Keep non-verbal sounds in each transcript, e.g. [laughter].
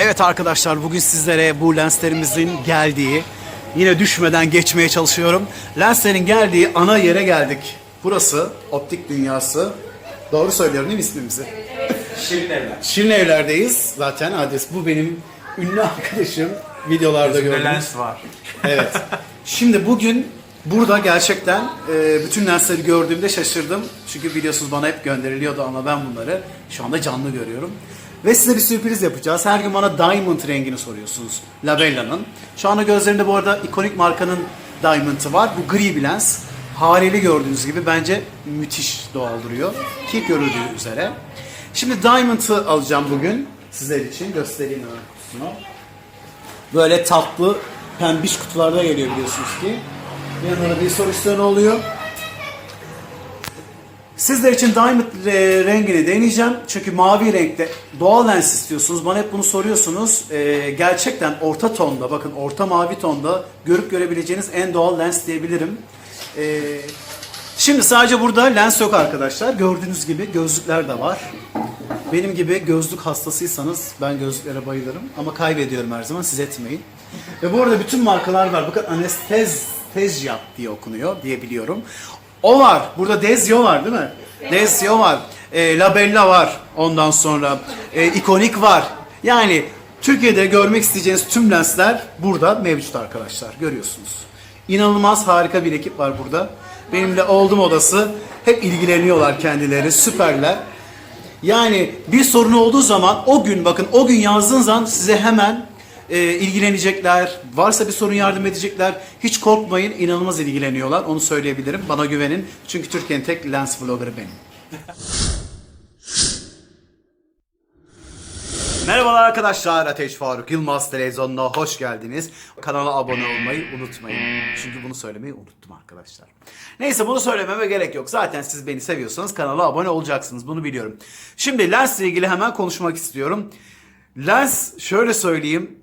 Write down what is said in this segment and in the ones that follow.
Evet arkadaşlar bugün sizlere bu lenslerimizin geldiği yine düşmeden geçmeye çalışıyorum. Lenslerin geldiği ana yere geldik. Burası optik dünyası. Doğru söylüyorum değil mi ismimizi? Şirin evler. Şirin evlerdeyiz. Zaten adres bu benim ünlü arkadaşım. Videolarda Gözünde gördüm. lens var. Evet. Şimdi bugün burada gerçekten e, bütün lensleri gördüğümde şaşırdım. Çünkü biliyorsunuz bana hep gönderiliyordu ama ben bunları şu anda canlı görüyorum. Ve size bir sürpriz yapacağız. Her gün bana Diamond rengini soruyorsunuz. Labella'nın. Şu anda gözlerinde bu arada ikonik markanın Diamond'ı var. Bu gri bir lens. Hareli gördüğünüz gibi bence müthiş doğal duruyor. Ki görüldüğü üzere. Şimdi Diamond'ı alacağım bugün. Sizler için göstereyim hemen kutusunu. Böyle tatlı pembiş kutularda geliyor biliyorsunuz ki. Yanında bir solüsyon oluyor. Sizler için Diamond rengini deneyeceğim. Çünkü mavi renkte doğal lens istiyorsunuz. Bana hep bunu soruyorsunuz. E, gerçekten orta tonda, bakın orta mavi tonda görüp görebileceğiniz en doğal lens diyebilirim. E, şimdi sadece burada lens yok arkadaşlar. Gördüğünüz gibi gözlükler de var. Benim gibi gözlük hastasıysanız ben gözlüklere bayılırım ama kaybediyorum her zaman siz etmeyin. Ve bu arada bütün markalar var. Bakın Anestezia diye okunuyor diye biliyorum. O var. Burada Dezio var değil mi? Dezio var. E, Labella var. Ondan sonra e, ikonik var. Yani Türkiye'de görmek isteyeceğiniz tüm lensler burada mevcut arkadaşlar. Görüyorsunuz. İnanılmaz harika bir ekip var burada. Benimle oldum odası. Hep ilgileniyorlar kendileri. Süperler. Yani bir sorun olduğu zaman o gün bakın o gün yazdığın zaman size hemen e, ilgilenecekler. Varsa bir sorun yardım edecekler. Hiç korkmayın inanılmaz ilgileniyorlar. Onu söyleyebilirim. Bana güvenin. Çünkü Türkiye'nin tek lens vloggerı benim. [laughs] Merhabalar arkadaşlar. Ateş Faruk Yılmaz Televizyonu'na hoş geldiniz. Kanala abone olmayı unutmayın. Çünkü bunu söylemeyi unuttum arkadaşlar. Neyse bunu söylememe gerek yok. Zaten siz beni seviyorsanız kanala abone olacaksınız. Bunu biliyorum. Şimdi lensle ilgili hemen konuşmak istiyorum. Lens şöyle söyleyeyim.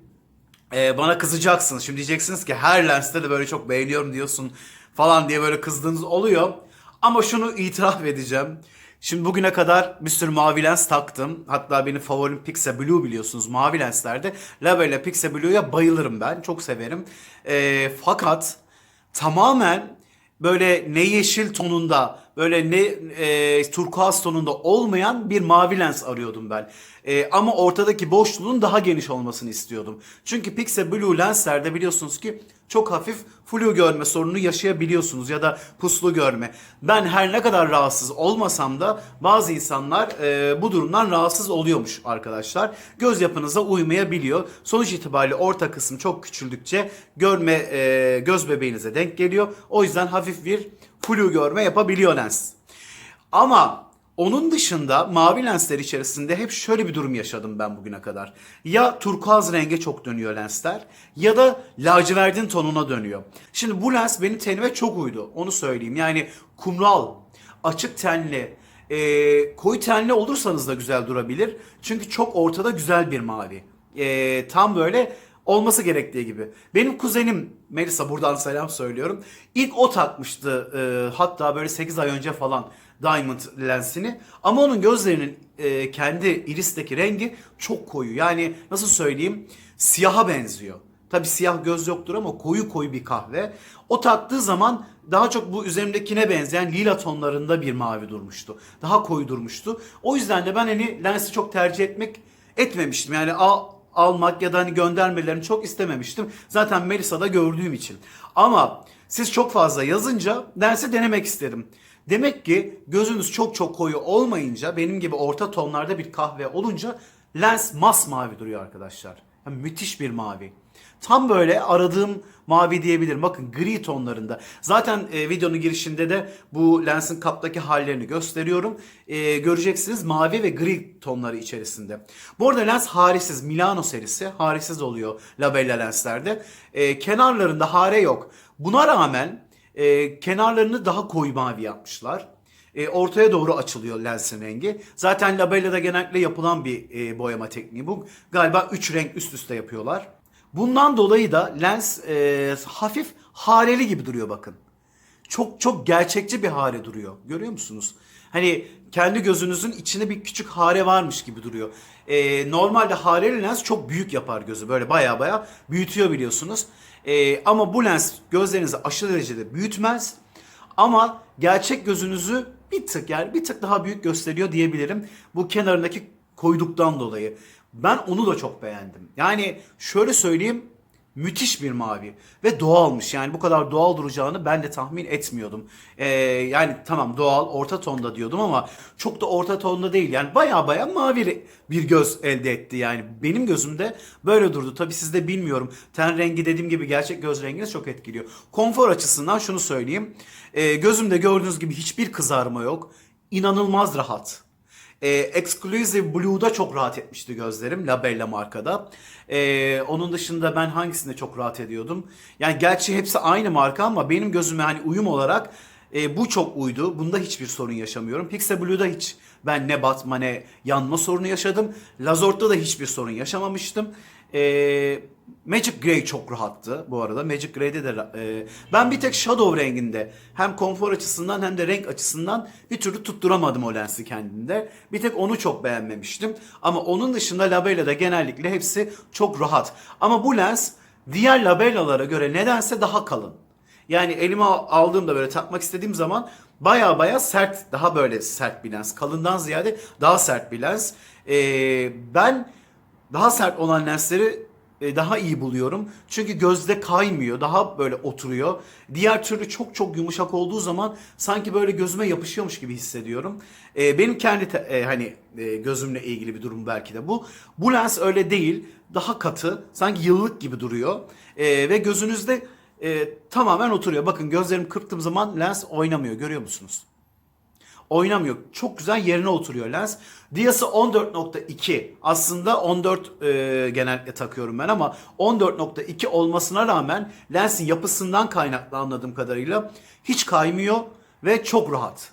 Ee, bana kızacaksınız. Şimdi diyeceksiniz ki her lenste de böyle çok beğeniyorum diyorsun falan diye böyle kızdığınız oluyor. Ama şunu itiraf edeceğim. Şimdi bugüne kadar bir sürü mavi lens taktım. Hatta benim favorim Pixel Blue biliyorsunuz mavi lenslerde. Labella Pixel Blue'ya bayılırım ben. Çok severim. Ee, fakat tamamen böyle ne yeşil tonunda böyle ne e, turkuaz tonunda olmayan bir mavi lens arıyordum ben. E, ama ortadaki boşluğun daha geniş olmasını istiyordum. Çünkü Pixel Blue lenslerde biliyorsunuz ki çok hafif flu görme sorunu yaşayabiliyorsunuz ya da puslu görme. Ben her ne kadar rahatsız olmasam da bazı insanlar e, bu durumdan rahatsız oluyormuş arkadaşlar. Göz yapınıza uymayabiliyor. Sonuç itibariyle orta kısım çok küçüldükçe görme e, göz bebeğinize denk geliyor. O yüzden hafif bir flu görme yapabiliyor lens. Ama onun dışında mavi lensler içerisinde hep şöyle bir durum yaşadım ben bugüne kadar. Ya turkuaz renge çok dönüyor lensler ya da lacivertin tonuna dönüyor. Şimdi bu lens benim tenime çok uydu onu söyleyeyim. Yani kumral, açık tenli, e, koyu tenli olursanız da güzel durabilir. Çünkü çok ortada güzel bir mavi. E, tam böyle olması gerektiği gibi. Benim kuzenim Melisa buradan selam söylüyorum. İlk o takmıştı e, hatta böyle 8 ay önce falan Diamond lensini. Ama onun gözlerinin e, kendi iristeki rengi çok koyu. Yani nasıl söyleyeyim siyaha benziyor. Tabi siyah göz yoktur ama koyu koyu bir kahve. O taktığı zaman daha çok bu üzerimdekine benzeyen lila tonlarında bir mavi durmuştu. Daha koyu durmuştu. O yüzden de ben hani lensi çok tercih etmek etmemiştim. Yani al, almak ya da hani göndermelerini çok istememiştim. Zaten Melisa'da gördüğüm için. Ama siz çok fazla yazınca lensi denemek istedim. Demek ki gözünüz çok çok koyu olmayınca benim gibi orta tonlarda bir kahve olunca lens masmavi duruyor arkadaşlar. Yani müthiş bir mavi. Tam böyle aradığım mavi diyebilirim. Bakın gri tonlarında. Zaten e, videonun girişinde de bu lensin kaptaki hallerini gösteriyorum. E, göreceksiniz mavi ve gri tonları içerisinde. Bu arada lens harisiz. Milano serisi harisiz oluyor Labella lenslerde. E, kenarlarında hare yok. Buna rağmen e, kenarlarını daha koyu mavi yapmışlar. E, ortaya doğru açılıyor lensin rengi. Zaten Labella'da genellikle yapılan bir e, boyama tekniği bu. Galiba 3 renk üst üste yapıyorlar. Bundan dolayı da lens e, hafif hareli gibi duruyor bakın. Çok çok gerçekçi bir hare duruyor. Görüyor musunuz? Hani kendi gözünüzün içinde bir küçük hare varmış gibi duruyor. Ee, normalde hareli lens çok büyük yapar gözü. Böyle baya baya büyütüyor biliyorsunuz. Ee, ama bu lens gözlerinizi aşırı derecede büyütmez. Ama gerçek gözünüzü bir tık yani bir tık daha büyük gösteriyor diyebilirim. Bu kenarındaki koyduktan dolayı. Ben onu da çok beğendim. Yani şöyle söyleyeyim müthiş bir mavi ve doğalmış. Yani bu kadar doğal duracağını ben de tahmin etmiyordum. Ee, yani tamam doğal orta tonda diyordum ama çok da orta tonda değil. Yani baya baya mavi bir göz elde etti. Yani benim gözümde böyle durdu. Tabi sizde bilmiyorum. Ten rengi dediğim gibi gerçek göz rengini çok etkiliyor. Konfor açısından şunu söyleyeyim. Ee, gözümde gördüğünüz gibi hiçbir kızarma yok. İnanılmaz rahat. E, Exclusive Blue'da çok rahat etmişti gözlerim. Labella markada. E, onun dışında ben hangisinde çok rahat ediyordum? Yani gerçi hepsi aynı marka ama benim gözüme hani uyum olarak e, bu çok uydu. Bunda hiçbir sorun yaşamıyorum. Pixel Blue'da hiç ben ne batma ne yanma sorunu yaşadım. Lazort'ta da hiçbir sorun yaşamamıştım. E, Magic Grey çok rahattı bu arada. Magic Grey'de de e, ben bir tek Shadow renginde hem konfor açısından hem de renk açısından bir türlü tutturamadım o lensi kendinde. Bir tek onu çok beğenmemiştim. Ama onun dışında Labella'da genellikle hepsi çok rahat. Ama bu lens diğer Labella'lara göre nedense daha kalın. Yani elime aldığımda böyle takmak istediğim zaman baya baya sert, daha böyle sert bir lens. Kalından ziyade daha sert bir lens. Ee, ben daha sert olan lensleri e, daha iyi buluyorum. Çünkü gözde kaymıyor, daha böyle oturuyor. Diğer türlü çok çok yumuşak olduğu zaman sanki böyle gözüme yapışıyormuş gibi hissediyorum. E, benim kendi te- e, hani e, gözümle ilgili bir durum belki de bu. Bu lens öyle değil, daha katı, sanki yıllık gibi duruyor. E, ve gözünüzde e, tamamen oturuyor. Bakın gözlerimi kırptığım zaman lens oynamıyor, görüyor musunuz? Oynamıyor. Çok güzel yerine oturuyor lens. Diası 14.2. Aslında 14 e, genellikle takıyorum ben ama 14.2 olmasına rağmen lensin yapısından kaynaklı anladığım kadarıyla hiç kaymıyor ve çok rahat.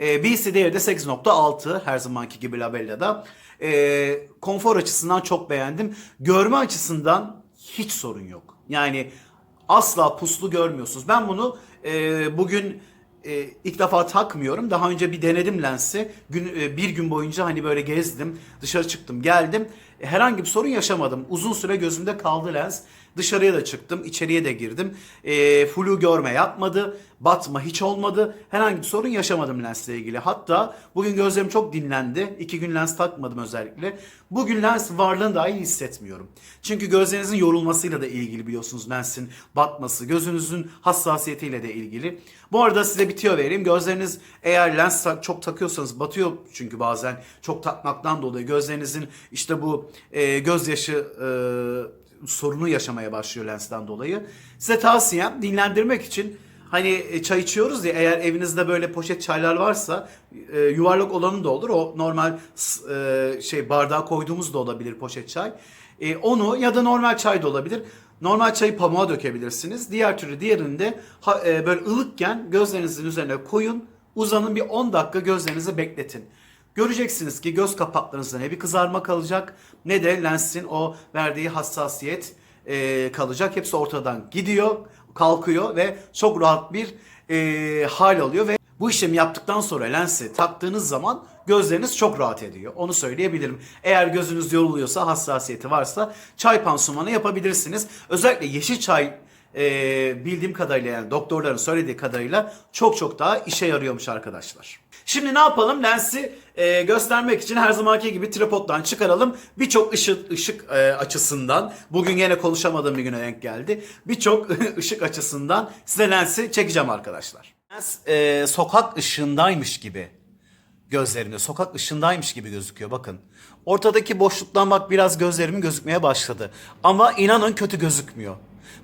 E, BC değeri de 8.6 her zamanki gibi Labella'da. E, konfor açısından çok beğendim. Görme açısından hiç sorun yok. Yani asla puslu görmüyorsunuz. Ben bunu e, bugün e, ilk defa takmıyorum. Daha önce bir denedim lensi. Gün, e, bir gün boyunca hani böyle gezdim. Dışarı çıktım geldim. Herhangi bir sorun yaşamadım. Uzun süre gözümde kaldı lens. Dışarıya da çıktım. içeriye de girdim. E, flu görme yapmadı. Batma hiç olmadı. Herhangi bir sorun yaşamadım lensle ilgili. Hatta bugün gözlerim çok dinlendi. İki gün lens takmadım özellikle. Bugün lens varlığını dahi hissetmiyorum. Çünkü gözlerinizin yorulmasıyla da ilgili biliyorsunuz lensin batması. Gözünüzün hassasiyetiyle de ilgili. Bu arada size bir tüyo vereyim. Gözleriniz eğer lens çok takıyorsanız batıyor çünkü bazen çok takmaktan dolayı gözlerinizin işte bu e, gözyaşı e, sorunu yaşamaya başlıyor lensten dolayı. Size tavsiyem dinlendirmek için hani e, çay içiyoruz ya eğer evinizde böyle poşet çaylar varsa e, yuvarlak olanı da olur. O normal e, şey bardağa koyduğumuz da olabilir poşet çay. E, onu ya da normal çay da olabilir. Normal çayı pamuğa dökebilirsiniz. Diğer türlü diğerinde e, böyle ılıkken gözlerinizin üzerine koyun. Uzanın bir 10 dakika gözlerinizi bekletin. Göreceksiniz ki göz kapaklarınızda ne bir kızarma kalacak ne de lensin o verdiği hassasiyet e, kalacak. Hepsi ortadan gidiyor, kalkıyor ve çok rahat bir e, hal alıyor ve bu işlemi yaptıktan sonra lensi taktığınız zaman gözleriniz çok rahat ediyor. Onu söyleyebilirim. Eğer gözünüz yoruluyorsa, hassasiyeti varsa çay pansumanı yapabilirsiniz. Özellikle yeşil çay e, bildiğim kadarıyla yani doktorların söylediği kadarıyla çok çok daha işe yarıyormuş arkadaşlar. Şimdi ne yapalım? Lensi e, göstermek için her zamanki gibi tripoddan çıkaralım. Birçok ışık ışık e, açısından bugün yine konuşamadığım bir güne denk geldi. Birçok [laughs] ışık açısından size lensi çekeceğim arkadaşlar. Lens e, sokak ışığındaymış gibi gözlerimde sokak ışığındaymış gibi gözüküyor bakın. Ortadaki boşluktan bak biraz gözlerimin gözükmeye başladı. Ama inanın kötü gözükmüyor.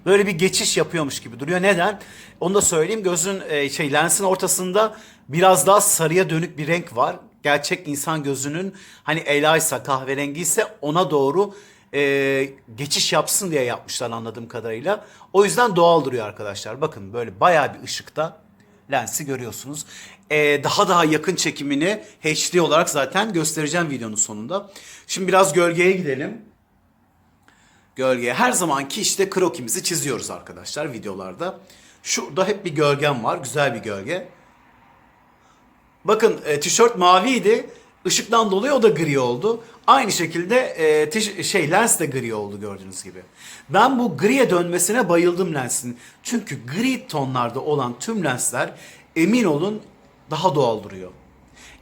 Böyle bir geçiş yapıyormuş gibi duruyor. Neden? Onu da söyleyeyim. Gözün e, şey lensin ortasında biraz daha sarıya dönük bir renk var. Gerçek insan gözünün hani elaysa kahverengi ise ona doğru e, geçiş yapsın diye yapmışlar anladığım kadarıyla. O yüzden doğal duruyor arkadaşlar. Bakın böyle bayağı bir ışıkta lensi görüyorsunuz. Ee, daha daha yakın çekimini HD olarak zaten göstereceğim videonun sonunda. Şimdi biraz gölgeye gidelim. Gölgeye her zamanki işte krokimizi çiziyoruz arkadaşlar videolarda. Şurada hep bir gölgem var. Güzel bir gölge. Bakın e, tişört maviydi. Işıktan dolayı o da gri oldu. Aynı şekilde e, şey lens de gri oldu gördüğünüz gibi. Ben bu griye dönmesine bayıldım lensin. Çünkü gri tonlarda olan tüm lensler emin olun daha doğal duruyor.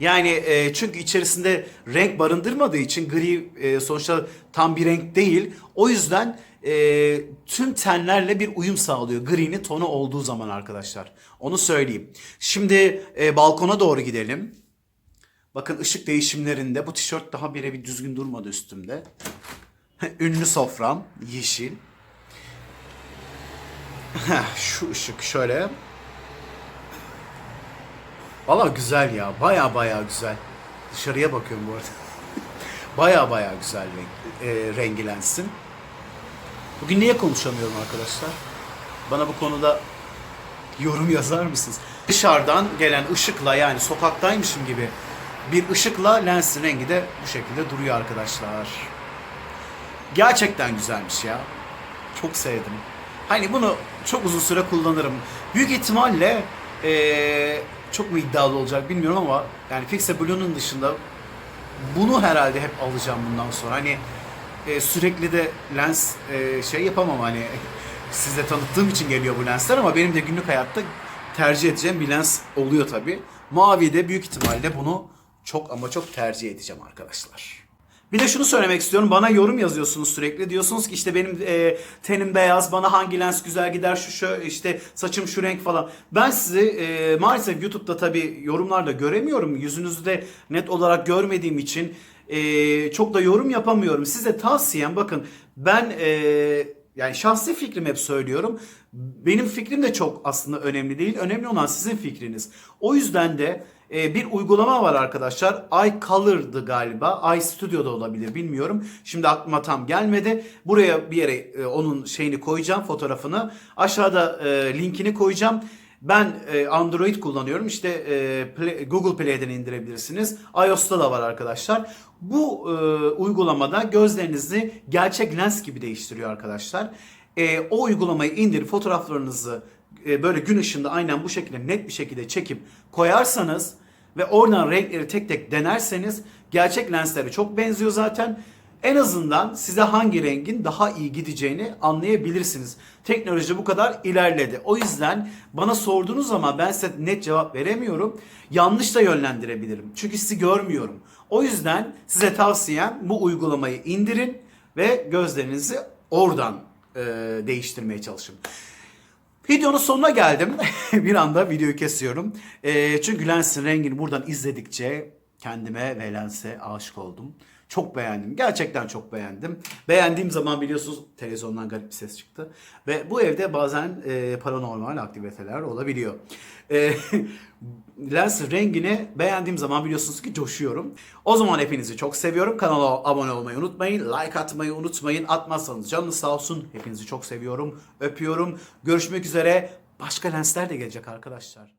Yani e, çünkü içerisinde renk barındırmadığı için gri e, sonuçta tam bir renk değil. O yüzden e, tüm tenlerle bir uyum sağlıyor gri'nin tonu olduğu zaman arkadaşlar. Onu söyleyeyim. Şimdi e, balkona doğru gidelim. Bakın ışık değişimlerinde bu tişört daha bire bir düzgün durmadı üstümde. [laughs] Ünlü sofram yeşil. [laughs] Şu ışık şöyle. Valla güzel ya. Baya baya güzel. Dışarıya bakıyorum bu arada. [laughs] baya baya güzel renk, e, rengi lensin. Bugün niye konuşamıyorum arkadaşlar? Bana bu konuda yorum yazar mısınız? Dışarıdan gelen ışıkla yani sokaktaymışım gibi bir ışıkla lensin rengi de bu şekilde duruyor arkadaşlar. Gerçekten güzelmiş ya. Çok sevdim. Hani bunu çok uzun süre kullanırım. Büyük ihtimalle eee, çok mu iddialı olacak bilmiyorum ama yani Fixe Blue'nun dışında bunu herhalde hep alacağım bundan sonra. Hani e, sürekli de lens e, şey yapamam hani [laughs] size tanıttığım için geliyor bu lensler ama benim de günlük hayatta tercih edeceğim bir lens oluyor tabi. Mavi de büyük ihtimalle bunu çok ama çok tercih edeceğim arkadaşlar. Bir de şunu söylemek istiyorum. Bana yorum yazıyorsunuz sürekli. Diyorsunuz ki işte benim e, tenim beyaz, bana hangi lens güzel gider, şu şu işte saçım şu renk falan. Ben sizi e, maalesef YouTube'da tabii yorumlarda göremiyorum. Yüzünüzü de net olarak görmediğim için e, çok da yorum yapamıyorum. Size tavsiyem bakın ben e, yani şahsi fikrimi hep söylüyorum. Benim fikrim de çok aslında önemli değil. Önemli olan sizin fikriniz. O yüzden de e, bir uygulama var arkadaşlar. iColor'dı galiba. iStudio'da olabilir bilmiyorum. Şimdi aklıma tam gelmedi. Buraya bir yere e, onun şeyini koyacağım fotoğrafını. Aşağıda e, linkini koyacağım. Ben e, Android kullanıyorum. İşte Google Play'den indirebilirsiniz. iOS'ta da var arkadaşlar. Bu uygulamada gözlerinizi gerçek lens gibi değiştiriyor arkadaşlar. O uygulamayı indirip fotoğraflarınızı böyle gün ışığında aynen bu şekilde net bir şekilde çekip koyarsanız ve oradan renkleri tek tek denerseniz gerçek lenslere çok benziyor zaten. En azından size hangi rengin daha iyi gideceğini anlayabilirsiniz. Teknoloji bu kadar ilerledi. O yüzden bana sorduğunuz zaman ben size net cevap veremiyorum. Yanlış da yönlendirebilirim. Çünkü sizi görmüyorum. O yüzden size tavsiyem bu uygulamayı indirin ve gözlerinizi oradan e, değiştirmeye çalışın. Videonun sonuna geldim. [laughs] bir anda videoyu kesiyorum. Ee, çünkü lensin rengini buradan izledikçe kendime ve lense aşık oldum. Çok beğendim. Gerçekten çok beğendim. Beğendiğim zaman biliyorsunuz televizyondan garip bir ses çıktı. Ve bu evde bazen e, paranormal aktiviteler olabiliyor. E, [laughs] lens rengini beğendiğim zaman biliyorsunuz ki coşuyorum. O zaman hepinizi çok seviyorum. Kanala abone olmayı unutmayın. Like atmayı unutmayın. Atmazsanız canınız sağ olsun. Hepinizi çok seviyorum. Öpüyorum. Görüşmek üzere. Başka lensler de gelecek arkadaşlar.